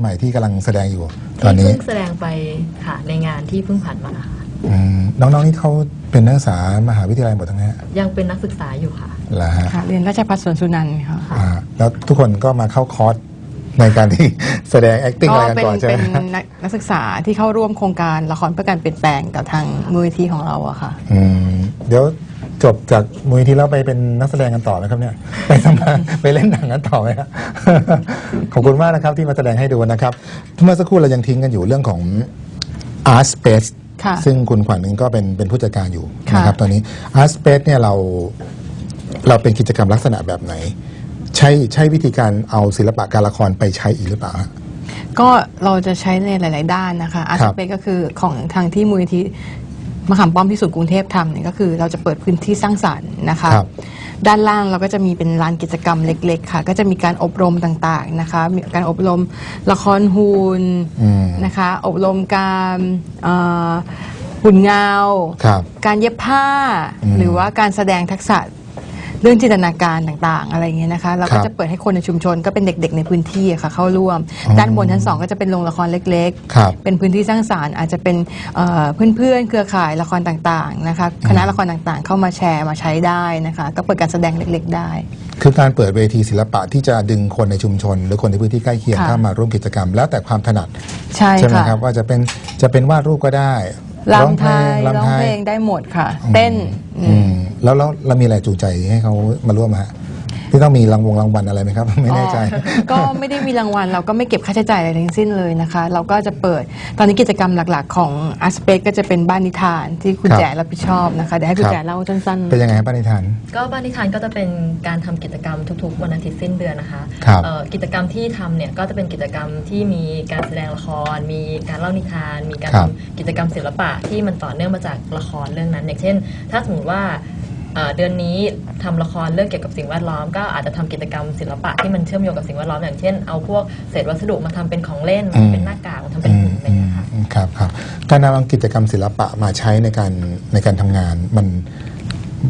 ใหม่ที่กำลังแสดงอยู่ ตอนที่นี้เพิ่งแสดงไปค่ะในงานที่เพิ่งผ่านมาค่ะอืมน้องๆนี่เขาเป็นนักศึกษามหาวิทยาลัยหมดทั้งนั้นยังเป็นนักศึกษาอยู่ค่ะ เหรอฮะค่ะเรียนราชภัฏสวนสุนันท์ค่ะอ่าแล้วทุกคนก็มาเข้าคอร์สในการที่ แสดง acting อะไรกันเป็นก่อนใช่ไหมเป็นนักนักศึกษาที่เข้าร่วมโครงการละครเพื่อการเปลี่ยนแปลงกับทางมูลนิธิของเราอะค่ะ อืมเดี๋ยว จบจากมูลนิธิแล้วไปเป็นนักแสดงกันต่อนะครับเนี่ย ไปทำงานไปเล่นหนังกันต่อไหมครับ ขอบคุณมากนะครับที่มาแสดงให้ดูนะครับเมื่อสักครู่เรายังทิ้งกันอยู่เรื่องของ Art Space ค่ะซึ่งคุณขวัญเองก็เป็นเป็นผู้จัดการอยู่ค่ะ นะครับตอนนี้ Art Space เนี่ยเราเราเป็นกิจกรรมลักษณะแบบไหน ใช้ใช้วิธีการเอาศิลปะการละครไปใช้อีกหรือเปล่าฮะ ก็เราจะใช้ในหลาย ๆ ด้านนะคะอาครัสบเปก็คือของทางที่มูลนิธิ มะขามป้อมที่ศูนย์กรุงเทพทำเนี่ยก็คือ เราจะเปิดพื้นที่สร้างสรรค์นะคะ ครับ ด้านล่างเราก็จะมีเป็นลานกิจกรรมเล็ก ๆ ค่ะ ก็จะมีการอบรมต่างๆนะคะมีการอบรมละครฮูนอืม นะคะ อบรมการเอ่อหุ่นเงา ครับ การเย็บผ้า อืม หรือว่าการแสดงทักษะ เรื่องจินตนาการต่างๆ อะไรอย่างเงี้ยนะคะเราครัก็บจะเปิดให้คนในชุมชนก็เป็นเด็ก ๆ ในพื้นที่อะค่ะเข้าร่วมอ๋อด้านบนชั้นสองก็จะเป็นโรงละครเล็กครับเป็นพื้นที่สร้างสารรค์อาจจะเป็นเอ่อเพื่อนๆ เครือข่ายละครต่างๆนะคะคณะละครต่างๆ เข้ามาแชร์มาใช้ได้นะคะก็เปิดการแสดงเล็กๆ ได้ คือการเปิดเวทีศิลปะที่จะดึงคนในชุมชน หรือคนในพื้นที่ใกล้เคียงค่ะ เข้ามาร่วมกิจกรรม แล้วแต่ความถนัดใช่ใช่ไหมค่ะครับว่าจะเป็นจะเป็นวาดรูปก็ได้รำไทยร้องรำไทเพยลงได้หมดค่ะ เต้นอือืมม แล้วแล้วเรามีอะไรจูงใจให้เขามาร่วมฮะที่ต้องมีรางวงรางวัลอะไรไหมครับ ไม่แน่ใจอ๋อก็ไม่ได้มีรางวัลเราก็ไม่เก็บค่าใช้จ่ายอะไรทั้งสิ้นเลยนะคะ เราก็จะเปิดตอนนี้กิจกรรมหลักๆ ของอาสเปกก็จะเป็นบ้านนิทานที่คุณครับแจ๋รับผิดชอบนะคะเดี๋ยวให้คุคณรับแจ๋เล่าสั้นๆ เป็นยังไงครับป้านิทาน ก็บ้านนิทานก็จะเป็นการทำกิจกรรมทุกๆ วันอาทิตย์สิ้นเดือนนะคะครับเอ่อกิจกรรมที่ทำเนี่ยก็จะเป็นกิจกรรมที่มีการแสดงละคร มีการเล่านิทาน มีการครับทำกิจกรรมศิลปะที่มันต่อเนื่องมาจากละครเรื่องนั้น อย่างเช่น ถ้าสมมติว่า เอ่อเดือนนี้ทำละครเรื่องเกี่ยวกับสิ่งแวดล้อม ก็อาจจะทำกิจกรรมศิลปะที่มันเชื่อมโยงกับสิ่งแวดล้อมอย่างเช่นเอาพวกเศษวัสดุมาทำเป็นของเล่นอืมเป็นหน้ากากมาทำเป็นหุ่นอะไรอย่างเงี้ยค่ะอืมครับครับการนำกิจกรรมศิลปะมาใช้ในการในการทำงานมัน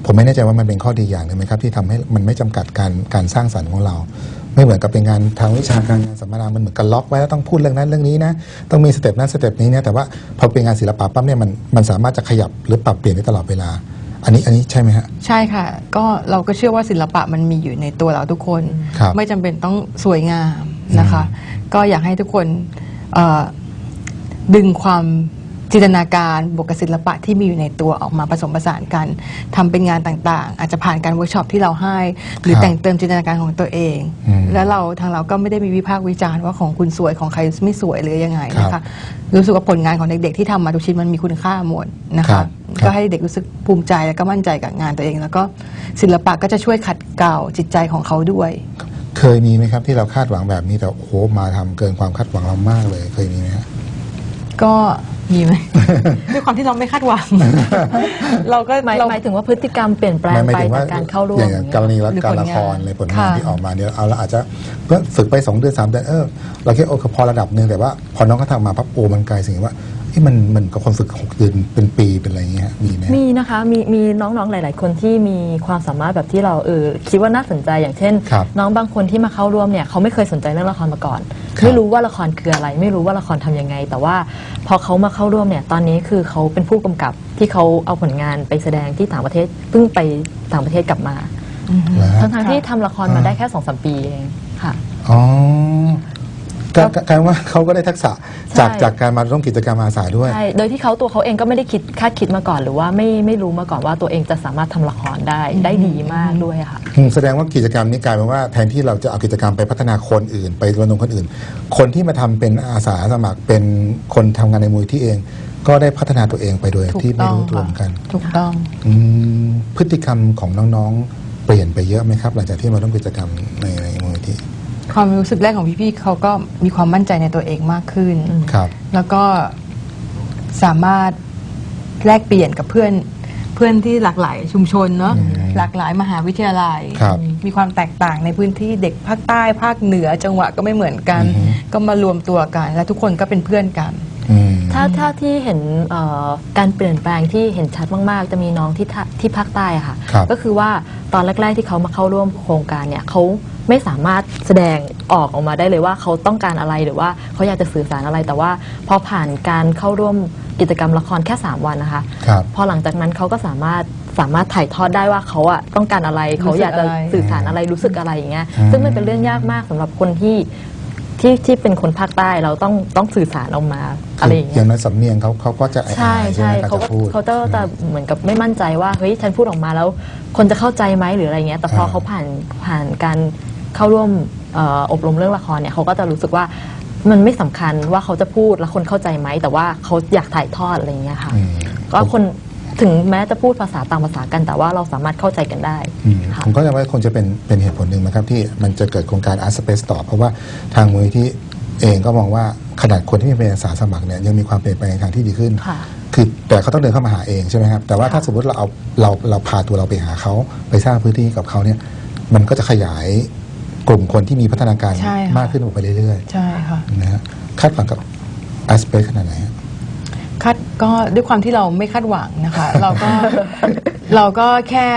ผมไม่แน่ใจว่ามันเป็นข้อดีอย่างหนึ่งไหมครับที่ทำให้มันไม่จำกัดการการสร้างสรรค์ของเรา ไม่เหมือนกับเป็นงานทางวิชาการงานสัมมนา มันเหมือนกับล็อกไว้แล้วต้องพูดเรื่องนั้นเรื่องนี้นะต้องมีสเต็ปนั้นสเต็ปนี้นะแต่ว่าพอเป็นงานศิลปะปั๊บเนี่ยมันมันสามารถจะขยับหรือปรับเปลี่ยนได้ตลอดเวลา อันนี้อันนี้ใช่ไหมฮะ ใช่ค่ะ ก็เราก็เชื่อว่าศิลปะมันมีอยู่ในตัวเราทุกคน ครับไม่จำเป็นต้องสวยงามนะคะ ก็อยากให้ทุกคนเอ่อดึงความ จินตนาการบวกกับศิลปะที่มีอยู่ในตัวออกมาผสมผสานกันทำเป็นงานต่างๆ อาจจะผ่านการเวิร์กช็อปที่เราให้ หรือครับแต่งเติมจินตนาการของตัวเองอืมแล้วเราทางเราก็ไม่ได้มีวิพากษ์วิจารณ์ว่าของคุณสวยของใครไม่สวยหรือยังไงนะครัคะบรู้สึกว่าผลงานของเด็กๆที่ทำมาทุกชิ้นมันมีคุณค่าหมดนะครัคะบครับก็ให้เด็กรู้สึกภูมิใจและก็มั่นใจกับงานตัวเอง แล้วก็ศิลปะก็จะช่วยขัดเกลาจิตใจของเขาด้วยเคยมีไหมครับที่เราคาดหวังแบบนี้แต่โอ้โหมาทำเกินความคาดหวังเรามากเลย เคยมีไหมฮะก็ มีไหม ด้วยความที่เราไม่คาดหวัง เราก็หมายเรา หมายถึงว่าพฤติกรรมเปลี่ยนแปลงไม่ไม่ไปถึงว่าจากการเข้าร่วมอย่างอย่างเงี้ยกรณีละหรือการผลละงานครเลยผลงานค่ะที่ออกมาเนี่ยเอาเราอาจจะเพื่อฝึกไปสองเดือนสามเดือนเออเราแค่โอเคพอระดับหนึ่งแต่ว่า พอน้องเขาทำมาพับโอมันกลายสิ่งว่า เอ้มันมันกับคนฝึกหกเดือนเป็นปีเป็นอะไรอย่างเงี้ยมีไหม มีนะคะมีมีน้องๆหลาย ๆ คนที่มีความสามารถแบบที่เราเออคิดว่าน่าสนใจอย่างเช่น ครับน้องบางคนที่มาเข้าร่วมเนี่ยเขาไม่เคยสนใจเรื่องละครมาก่อน ครับ ไม่รู้ว่าละครคืออะไร ไม่รู้ว่าละครทำยังไง แต่ว่าพอเขามาเข้าร่วมเนี่ยตอนนี้คือเขาเป็นผู้กำกับที่เขาเอาผลงานไปแสดงที่ต่างประเทศเพิ่งไปต่างประเทศกลับมาเหรอฮะทั้งๆที่ทำละครมาอ่าได้แค่สองสามปีเองค่ะ อ๋อ การการว่าเขาก็ได้ทักษะจากใช่ จากการมาร่วมกิจกรรมอาสาด้วย ใช่โดยที่เขาตัวเขาเองก็ไม่ได้คิดคาดคิดมาก่อน หรือว่าไม่ไม่รู้มาก่อนว่าตัวเองจะสามารถทำละครได้ได้ดีมากด้วยค่ะ อืมแสดงว่ากิจกรรมนี้กลายเป็นว่าแทนที่เราจะเอากิจกรรมไปพัฒนาคนอื่น ไปรณรงค์คนอื่น คนที่มาทำเป็นอาสาสมัครเป็นคนทำงานในมูลที่เอง ก็ได้พัฒนาตัวเองไปโดยถูกที่ไม่ต้องรู้ตัวเหมือนกันถูกต้อง อืมพฤติกรรมของน้องๆ เปลี่ยนไปเยอะไหมครับ หลังจากที่มาร่วมกิจกรรมในในมูลนิธิ ความรู้สึกแรกของพี่ๆเขาก็มีความมั่นใจในตัวเองมากขึ้น ครับ แล้วก็สามารถแลกเปลี่ยนกับเพื่อนเพื่อนที่หลากหลายชุมชนเนาะอืมหลากหลายมหาวิทยาลัย ครับมีความแตกต่างในพื้นที่เด็กภาคใต้ภาคเหนือจังหวะก็ไม่เหมือนกัน อือฮึ ก็มารวมตัวกัน และทุกคนก็เป็นเพื่อนกันอืม ถ้าถ้าที่เห็นเอ่อการเปลี่ยนแปลงที่เห็นชัดมากๆ จะมีน้องที่ทะที่ภาคใต้อะค่ะครับก็คือว่าตอนแรก ๆ ที่เขามาเข้าร่วมโครงการเนี่ยเขาไม่สามารถแสดงออกออกมาได้เลยว่าเขาต้องการอะไรหรือว่าเขาอยากจะสื่อสารอะไร แต่ว่าพอผ่านการเข้าร่วมกิจกรรมละครแค่ 3 วันนะคะครับพอหลังจากนั้นเขาก็สามารถสามารถถ่ายทอดได้ว่าเขาอะต้องการอะไรเขาอยากจะรู้สึกอะไรสื่อสารอะไรรู้สึกอะไรอย่างเงี้ยอืมซึ่งมันเป็นเรื่องยากมากสำหรับคนที่ ที่ที่เป็นคนภาคใต้เราต้องต้องสื่อสารออกมาอะไรอย่างอเงี้ย่ายงนั้นสำเนียงเขาเขาก็จะอายๆใช่ใช่ใช่ไหมเขาจะก็พูด เขาจะจะเหมือนกับไม่มั่นใจว่าเฮ้ยฉันพูดออกมาแล้ว คนจะเข้าใจไหมหรืออะไรเงี้ยแต่พออ่าเขาผ่านผ่านการเข้าร่วมเอ่ออบรมเรื่องละครเนี่ยเขาก็จะรู้สึกว่ามันไม่สำคัญว่าเขาจะพูดแล้วคนเข้าใจไหมแต่ว่าเขาอยากถ่ายทอดอะไรอย่างเงี้ยค่ะ อืม ก็คน ถึงแม้จะพูดภาษาต่างภาษากัน แต่ว่าเราสามารถเข้าใจกันได้อืมค่ะผมก็จะว่าคงจะเป็นเป็นเหตุผลหนึ่งนะครับที่มันจะเกิดโครงการ Art Space ต่อ เพราะว่าทางมูลที่เองก็มองว่าขนาดคนที่มีเป็นอาสาสมัครเนี่ยยังมีความเปลี่ยนแปลงในทางที่ดีขึ้นค่ะคือแต่เขาต้องเดินเข้ามาหาเองใช่ไหมครับแต่ว่าถ้าสมมติเราเอาเราเราพาตัวเราไปหาเขาไปสร้างพื้นที่กับเขาเนี่ยมันก็จะขยายกลุ่มคนที่มีพัฒนาการใช่ค่ะมากขึ้นออกไปเรื่อยใช่ค่ะๆนะฮะคาดหวังกับ Art Space ขนาดไหนฮะ คาดก็ด้วยความที่เราไม่คาดหวังนะคะ เราก็เราก็แค่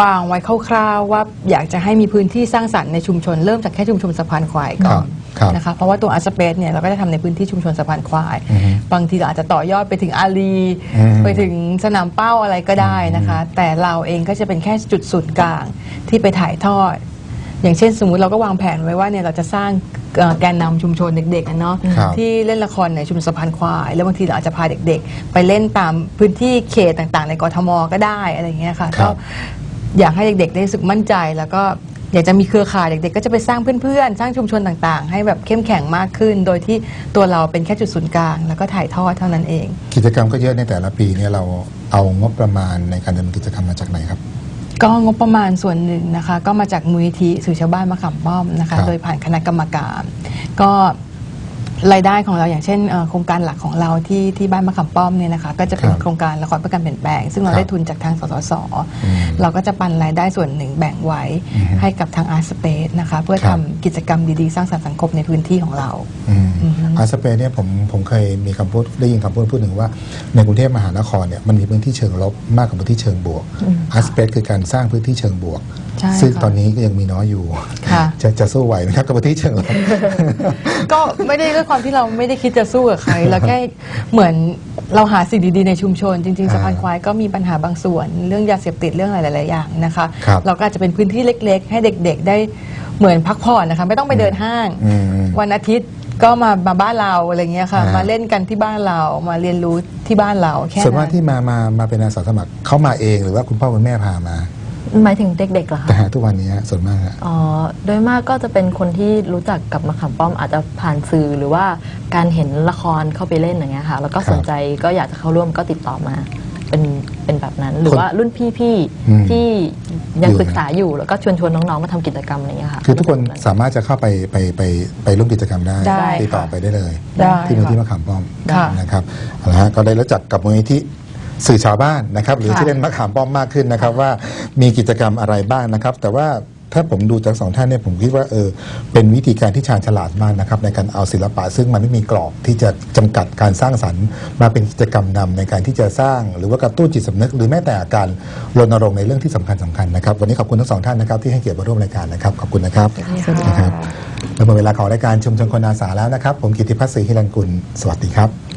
วางไว้คร่าวๆว่าอยากจะให้มีพื้นที่สร้างสรรค์ในชุมชนเริ่มจากแค่ชุมชนสะพานควายก่อนครับนะคะเพราะว่าตัวอาร์สเปซเนี่ยเราก็จะทำในพื้นที่ชุมชนสะพานควายอือฮึบางทีเราอาจจะต่อยอดไปถึงอารีอืมไปถึงสนามเป้าอะไรก็ได้นะคะ แต่เราเองก็จะเป็นแค่จุดศูนย์กลางที่ไปถ่ายทอด อย่างเช่นสมมุติเราก็วางแผนไว้ว่าเนี่ยเราจะสร้าง เอ่อแกนนำชุมชนเด็กๆอะเนาะครับที่เล่นละครในชุมชนสะพานควาย แล้วบางทีเราอาจจะพาเด็กๆ ไปเล่นตามพื้นที่เขตต่างๆ ในกทมก็ได้อะไรอย่างเงี้ยค่ะครัก็บ อยากให้เด็กๆได้รู้สึกมั่นใจแล้วก็อยากจะมีเครือข่ายเด็กๆ ก็จะไปสร้างเพื่อนๆ สร้างชุมชนต่างๆ ให้แบบเข้มแข็งมากขึ้น โดยที่ตัวเราเป็นแค่จุดศูนย์กลางแล้วก็ถ่ายทอดเท่านั้นเอง กิจกรรมก็เยอะในแต่ละปีเนี่ยเราเอางบประมาณในการดำเนินกิจกรรมมาจากไหนครับ ก็งบประมาณส่วนหนึ่งนะคะ ก็มาจากมูลนิธิสื่อชาวบ้านมะขามป้อมนะครัคะ บ โดยผ่านคณะกรรมการ ก็รายได้ของเราอย่างเช่นเอ่อโครงการหลักของเราที่ที่บ้านมะขามป้อมเนี่ยนะคะ ก็จะเป็นครับโครงการละครเพื่อการเปลี่ยนแปลง ซึ่งเราครับได้ทุนจากทางสสสอืมเราก็จะปันรายได้ส่วนหนึ่งแบ่งไว้อือฮึให้กับทางอาร์สเปซนะคะ เพื่อครัทำบ กิจกรรมดีๆ สร้างสรรค์สังคมในพื้นที่ของเรา อืม อือฮึอาร์สเปซเนี่ยผมผมเคยมีคำพูดได้ยินคำพูดพูดหนึ่งว่า ในกรุงเทพมหานครเนี่ยมันมีพื้นที่เชิงลบมากกว่าพื้นที่เชิงบวกอืมอาร์สเปซคือการสร้างพื้นที่เชิงบวกใช่ซึ่งค่ะตอนนี้ก็ยังมีน้อยอยู่ค่ะจะจะสู้ไหวไหมครับกับพื้นที่เชิงลบก็ไม่ได้ด้วยความที่เราไม่ได้คิดจะสู้กับใครเราแค่เหมือนเราหาสิ่งดีๆในชุมชน จริงๆอ่าสะพานควายก็มีปัญหาบางส่วน เรื่องยาเสพติดเรื่องอะไรหลายๆอย่างนะคะครับเราก็อาจจะเป็นพื้นที่เล็ก ๆ ให้เด็กๆได้เหมือนพักผ่อนนะคะไม่ต้องไปเดินห้างอืมอืมวันอาทิตย์ ก็มามาบ้านเราอะไรเงี้ยค่ะ อ่าม มาเล่นกันที่บ้านเรามาเรียนรู้ที่บ้านเราแค่ส่วนมากนั้นที่มามามาเป็นอาสาสมัครเขามาเองหรือว่าคุณพ่อคุณแม่พามา หมายถึงเด็กๆเหรอแต่คะหาทุกวันนี้ฮะส่วนมากฮะอ๋อโดยมากก็จะเป็นคนที่รู้จักกับมะขามป้อมอาจจะผ่านสื่อหรือว่าการเห็นละครเข้าไปเล่นอย่างเงี้ยค่ะ แล้วก็ครับสนใจก็อยากจะเข้าร่วมก็ติดต่อมา เป็นเป็นแบบนั้น หรือคนว่ารุ่นพี่อืมๆที่ยังอยู่ศึกษาอยู่แล้วก็ชวนชวนๆน้องๆมาทำกิจกรรมอะไรเงี้ยค่ะคือทุกคนสามารถจะเข้าไปไปไปไปร่วมกิจกรรมได้ได้ติดต่อค่ะไปได้เลยได้ที่มูลที่ค่ะมะขามป้อมค่ะนะครับเอาละฮะก็ได้รู้จักกับมูลนิธิสื่อชาวบ้านนะครับ หรือค่ะที่เล่นมะขามป้อมมากขึ้นนะครับว่ามีกิจกรรมอะไรบ้างนะครับ แต่ว่า ถ้าผมดูจากสองท่านเนี่ยผมคิดว่าเออเป็นวิธีการที่ชาญฉลาดมากนะครับในการเอาศิลปะ ซึ่งมันไม่มีกรอบที่จะจำกัดการสร้างสรรค์ มาเป็นกิจกรรมนำในการที่จะสร้าง หรือว่ากระตุ้นจิตสำนึก หรือแม้แต่การรณรงค์ในเรื่องที่สำคัญสำคัญนะครับวันนี้ขอบคุณทั้งสองท่านนะครับที่ให้เกียรติมาร่วมรายการนะครับขอบคุณนะครับสวัสดีนะคค่ะรับแล้วหมดเวลาของรายการชุมชนคนอาสาแล้วนะครับ ผมกิติพัฒน์ศรีฮิรันกุลสวัสดีครับ